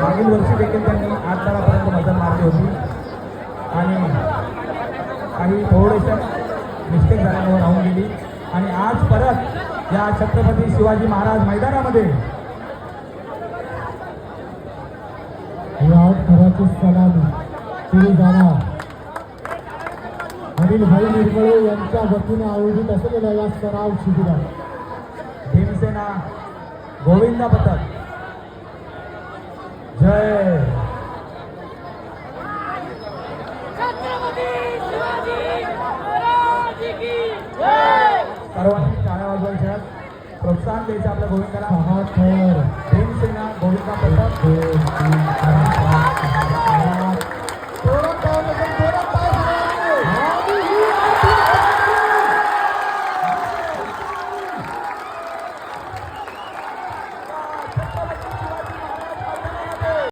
मागील वर्षी देखील त्यांनी आठ तारापर्यंत मजल मारली होती. आणि काही थोडेसे मिस्टेक झाल्यामुळे राहून गेली. आणि आज परत या छत्रपती शिवाजी महाराज मैदानामध्ये खराची सलामी सुरू जाणार अनिल भाई निर्मळे यांच्या वतीने आयोजित असलेल्या या सराव शिबिरात भीमसेना गोविंदा पथक. की जय. सर्वांनी टाळ्या वाजवायच्या. प्रोत्साहन द्यायचं आपल्या गोविंदाला.